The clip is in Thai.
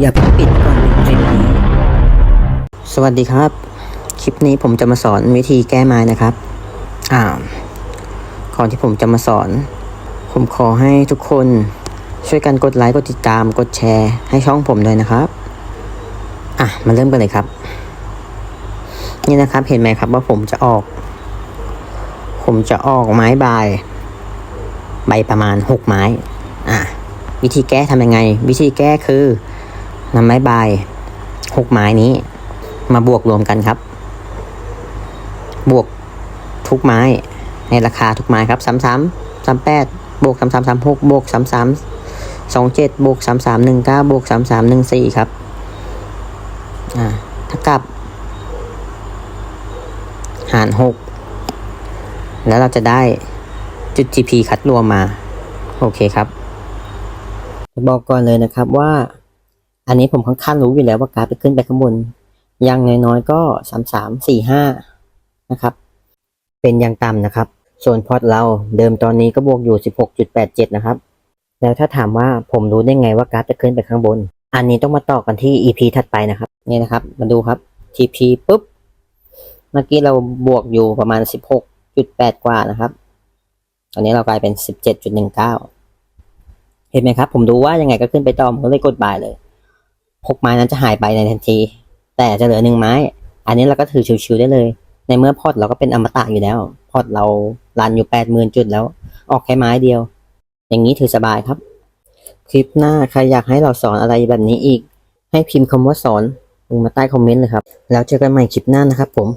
อย่าเพิ่งปิดก่อนดูคลิปนี้ สวัสดีครับ คลิปนี้ผมจะมาสอนวิธีแก้ไม้นะครับ อ่าก่อนที่ผมจะมาสอน ผมขอให้ทุกคนช่วยกันกดไลค์กดติดตามกดแชร์ ให้ช่องผมด้วยนะครับ อะมาเริ่มกันเลยครับ นี่นะครับเห็นไหมครับว่าผมจะออก ผมจะออกไม้ใบายใบประมาณหกไม้ อะวิธีแก้ทำยังไง วิธีแก้คือ นำไม้ใบายหกไม้นี้ มาบวกรวมกันครับ บวกทุกไม้ ในราคาทุกไม้ครับสามสามสามแปดบวกสามสามสามหกบวกสามสามสองเจ็ดบวกสามสามหนึ่งเก้าบวกสามสามหนึ่งสี่ครับ อ่าถ้ากับ หารหกแล้วเราจะได้จุด GP คัดรวมมา โอเคครับ บอกก่อนเลยนะครับว่า อันนี้ผมค่อนข้างรู้อยู่แล้วว่ากราฟจะขึ้นไปข้างบนอยังน้อยๆก็สามสามสี่ห้านะครับ เป็นอย่างต่ำนะครับ ส่วนพอร์ตเราเดิมตอนนี้ก็บวกอยู่สิบหกจุดแปดเจ็ดนะครับ แล้วถ้าถามว่าผมรู้ได้ไงว่ากราฟจะขึ้นไปข้างบน อันนี้ต้องมาต่อกันที่ EP ถัดไปนะครับ นี่นะครับ มาดูครับ TP ปุ๊บ เมื่อกี้เราบวกอยู่ประมาณสิบหกจุดแปดกว่านะครับ ตอนนี้เรากลายเป็นสิบเจ็ดจุดหนึ่งเก้าเห็นไหมครับ ผมดูว่ายังไงก็ขึ้นไปต่อผมก็เลยกดบายเลย หกไม้นั้นจะหายไปในทันที แต่จะเหลือหนึ่งไม้ อันนี้เราก็ถือชิวๆได้เลย ในเมื่อพอดเราก็เป็นอมตะอยู่แล้ว พอดเราลันอยู่แปดหมื่นจุดแล้ว ออกแค่ไม้เดียว อย่างนี้ถือสบายครับ คลิปหน้าใครอยากให้เราสอนอะไรแบบนี้อีก ให้พิมพ์คำว่าสอนลงมาใต้คอมเมนต์เลยครับ แล้วเจอกันใหม่คลิปหน้านะครับผม